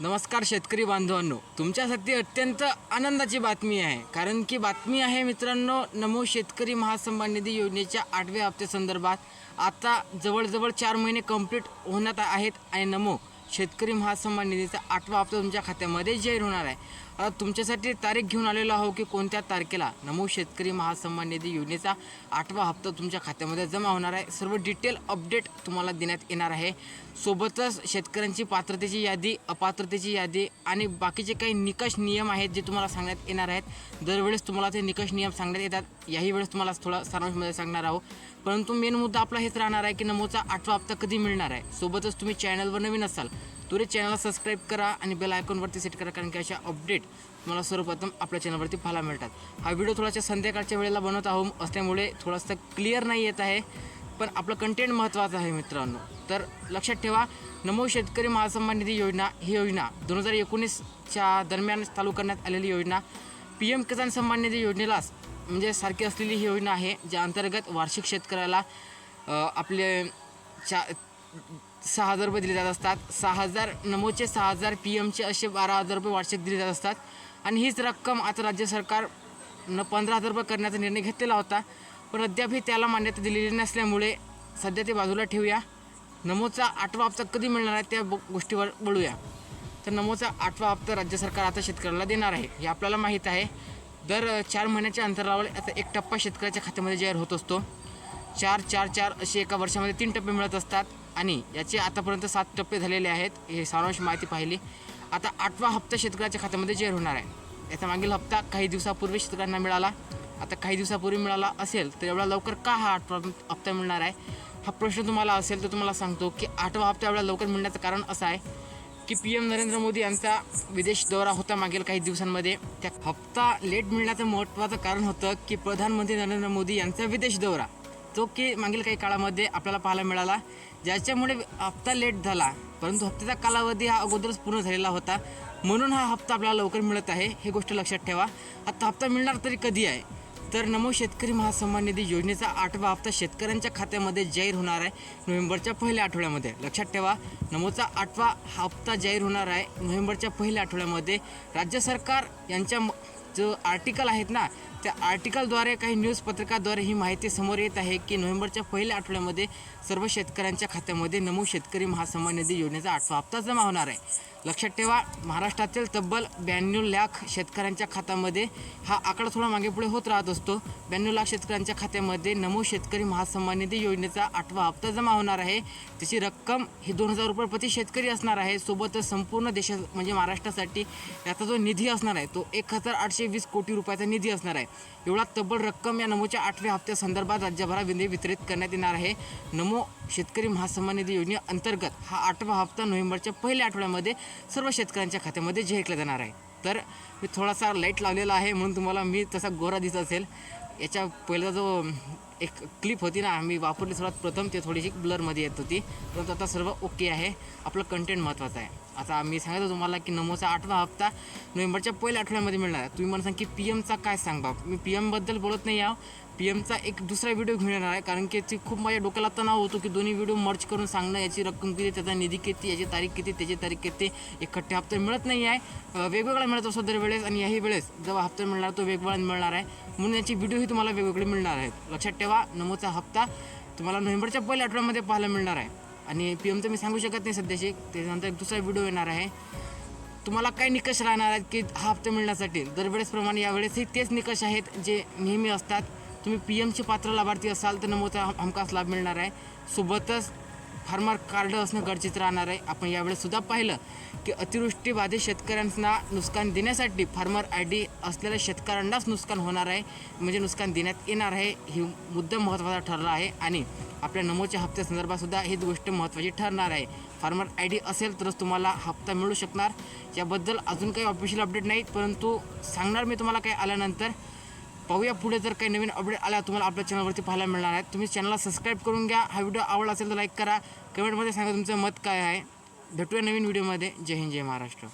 नमस्कार शेतकरी बांधवांनो. तुमच्यासाठी अत्यंत आनंदाची बातमी आहे. कारण की बातमी आहे मित्रांनो नमो शेतकरी महासन्मान निधी योजनेच्या आठव्या हप्त्यासंदर्भात आता जवळजवळ चार महिने कंप्लीट होण्यात आहेत आणि नमो शेतकरी महासन्मान निधीचा आठवा हप्ता तुमच्या खात्यामध्ये जाहीर होणार आहे. तुमच्यासाठी तारीख घेऊन आलेलो आहो की कोणत्या तारखेला नमो शेतकरी महासन्मान निधी योजनेचा आठवा हप्ता तुमच्या खात्यामध्ये जमा होणार आहे. सर्व डिटेल अपडेट तुम्हाला देण्यात येणार आहे. सोबतच शेतकऱ्यांची पात्रतेची यादी अपात्रतेची यादी आणि बाकीचे काही निकष नियम आहेत जे तुम्हाला सांगण्यात येणार आहेत. दरवेळेस तुम्हाला ते निकष नियम सांगण्यात येतात. याही वेळेस तुम्हाला थोडा सारांशमध्ये सांगणार आहोत परंतु मेन मुद्दा आपला हेच राहणार आहे की नमोचा आठवा हप्ता कधी मिळणार आहे? सोबतच तुम्ही चॅनलवर नवीन असाल तुरे चॅनलला सबस्क्राईब करा आणि बेल आयकॉनवरती सेट करा कारण की अशा अपडेट तुम्हाला सर्वप्रथम आपल्या चॅनलवरती पाहायला मिळतात. हा व्हिडिओ थोडासा संध्याकाळच्या वेळेला बनवत आहोत. असल्यामुळे थोडासा क्लिअर नाही येत आहे पण आपलं कंटेंट महत्त्वाचं आहे मित्रांनो. तर लक्षात ठेवा नमो शेतकरी महासन्मान निधी योजना ही योजना दोन हजार एकोणीसच्या दरम्यान चालू करण्यात आलेली योजना. पी एम किसान सन्मान निधी योजनेलाच म्हणजे सारखी असलेली ही योजना आहे ज्या अंतर्गत वार्षिक शेतकऱ्याला आपले चा सहा हजार रुपये दिले जात असतात. सहा हजार नमोचे सहा हजार पी एमचे असे बारा हजार रुपये वार्षिक दिले जात असतात. आणि हीच रक्कम आता राज्य सरकार न पंधरा हजार रुपये करण्याचा निर्णय घेतलेला होता. पण अद्यापही त्याला मान्यता दिलेली नसल्यामुळे सध्या ते बाजूला ठेवूया. नमोचा आठवा हप्ता कधी मिळणार आहे त्या ब- गोष्टीवर बोलूया तर नमोचा आठवा हप्ता राज्य सरकार आता शेतकऱ्याला देणार आहे. हे आपल्याला माहीत आहे. दर चार महिन्याच्या अंतरावर आता एक टप्पा शेतकऱ्याच्या खात्यामध्ये जाहीर होत असतो. चार चार चार असे एका वर्षामध्ये तीन टप्पे मिळत असतात. आणि याचे आतापर्यंत सात टप्पे झालेले आहेत. हे सारांश माहिती पाहिली. आता आठवा हप्ता शेतकऱ्याच्या खात्यामध्ये जाहीर होणार आहे. याचा मागील हप्ता काही दिवसापूर्वी शेतकऱ्यांना मिळाला. आता काही दिवसापूर्वी मिळाला असेल तर एवढा लवकर का हा आठवा हप्ता मिळणार आहे? हा प्रश्न तुम्हाला असेल तर तुम्हाला सांगतो की आठवा हप्ता एवढा लवकर मिळण्याचं कारण असं आहे की पी एम नरेंद्र मोदी यांचा विदेश दौरा होता मागील काही दिवसांमध्ये. त्या हप्ता लेट मिळण्याचं महत्त्वाचं कारण होतं की प्रधानमंत्री नरेंद्र मोदी यांचा विदेश दौरा. तो की मागील काही काळामध्ये आपल्याला पाहायला मिळाला ज्याच्यामुळे हप्ता लेट झाला परंतु हप्त्याचा कालावधी हा अगोदरच पूर्ण झालेला होता. म्हणून हा हप्ता आपल्याला लवकर मिळत आहे हे गोष्ट लक्षात ठेवा. आता हप्ता मिळणार तरी कधी आहे? तर नमो शेतकरी महासन्मान निधी योजनेचा आठवा हप्ता शेतकऱ्यांच्या खात्यामध्ये जाहीर होणार आहे नोव्हेंबरच्या पहिल्या आठवड्यामध्ये. लक्षात ठेवा नमोचा आठवा हप्ता जाहीर होणार आहे नोव्हेंबरच्या पहिल्या आठवड्यामध्ये. राज्य सरकार यांच्या म- जो आर्टिकल आहेत ना त्या आर्टिकलद्वारे काही न्यूज पत्रकाद्वारे ही माहिती समोर येत आहे की नोव्हेंबरच्या पहिल्या आठवड्यामध्ये सर्व शेतकऱ्यांच्या खात्यामध्ये नमो शेतकरी महासन्मान निधी योजनेचा आठवा हप्ता जमा होणार आहे. लक्षात ठेवा महाराष्ट्रातील तब्बल ब्याण्णव लाख शेतकऱ्यांच्या खात्यामध्ये हा आकडा थोडा मागे पुढे होत राहत असतो. ब्याण्णव लाख शेतकऱ्यांच्या खात्यामध्ये नमो शेतकरी महासन्मान निधी योजनेचा आठवा हप्ता जमा होणार आहे. त्याची रक्कम ही दोन हजार रुपये प्रति शेतकरी असणार आहे. सोबतच संपूर्ण देशात म्हणजे महाराष्ट्रासाठी याचा जो निधी असणार आहे तो एक हजार आठशे वीस कोटी रुपयाचा निधी असणार आहे. एवढा तब्बल रक्कम या नमोच्या आठव्या हप्त्यासंदर्भात राज्यभरामध्ये वितरित करण्यात येणार आहे. नमो शेतकरी महासन्मान निधी योजनेअंतर्गत हा आठवा हप्ता नोव्हेंबरच्या पहिल्या आठवड्यामध्ये सर्व शेतकऱ्यांच्या खात्यामध्ये जाहीर जाणार आहे. तर मी थोडासा लाइट लावलेला आहे म्हणून तुम्हाला मी तसा गोरा दिसत असेल. याच्या पहिला जो एक क्लिप होती ना आम्ही वापरली सर्वात प्रथम ते थोडीशी ब्लरमध्ये येत होती. परंतु आता सर्व ओके आहे. आपलं कंटेंट महत्त्वाचं आहे. आता मी सांगितलं तुम्हाला की नमोचा आठवा हप्ता नोव्हेंबरच्या पहिल्या आठवड्यामध्ये मिळणार आहे. तुम्ही मला सांग की पी एमचा काय सांग बाप? मी पी एमबद्दल बोलत नाही आहो. पी एमचा एक दुसरा व्हिडिओ घेऊन येणार आहे. कारण की ती खूप माझ्या डोक्याला तणाव होतो की दोन्ही व्हिडिओ मर्च करून सांगणं याची रक्कम किती त्याचा निधी किती याची तारीख किती त्याची तारीख किती इकट्ठे हप्ते मिळत नाही आहे. वेगवेगळा मिळत असतो दरवेळेस आणि याही वेळेस जेव्हा हप्ता मिळणार तो वेगवेगळा मिळणार आहे. म्हणून याची व्हिडिओही तुम्हाला वेगवेगळे मिळणार आहेत. लक्षात ठेवा नमोचा हप्ता तुम्हाला नोव्हेंबरच्या पहिल्या आठवड्यामध्ये पाहायला मिळणार आहे. आणि पी एम तर मी सांगू शकत नाही सध्याशी. त्याच्यानंतर एक दुसरा व्हिडिओ येणार आहे. तुम्हाला काय निकष राहणार आहेत की हा हप्ता मिळण्यासाठी? दरवेळेसप्रमाणे यावेळेसही तेच निकष आहेत जे नेहमी असतात. तुम्ही पी एमचे पात्र लाभार्थी असाल तर नमोचा हमखास लाभ मिळणार आहे. सोबतच फार्मर कार्ड असणं गरजेचं राहणार आहे. आपण यावेळेस सुद्धा पाहिलं की अतिवृष्टी बाधित शेतकऱ्यांना नुकसान देण्यासाठी फार्मर आय डी असलेल्या शेतकऱ्यांनाच नुकसान होणार आहे. म्हणजे नुकसान देण्यात येणार आहे ही मुद्दा महत्त्वाचा ठरला आहे आणि आपल्या नमोच्या हप्त्यासंदर्भातसुद्धा ही गोष्ट महत्त्वाची ठरणार आहे. फार्मर आय डी असेल तरच तुम्हाला हप्ता मिळू शकणार. याबद्दल अजून काही ऑफिशियल अपडेट नाही परंतु सांगणार मी तुम्हाला काही आल्यानंतर. पाहूया. पुढे जर काही नवीन अपडेट आल्या तुम्हाला आपल्या चॅनलवरती पाहायला मिळणार आहे तुम्ही चॅनलला सबस्क्राईब करून घ्या. हा व्हिडिओ आवडला असेल तर लाईक करा. कमेंटमध्ये सांगा तुमचं मत काय आहे. भेटूया नवीन व्हिडिओमध्ये जय हिंद जय महाराष्ट्र.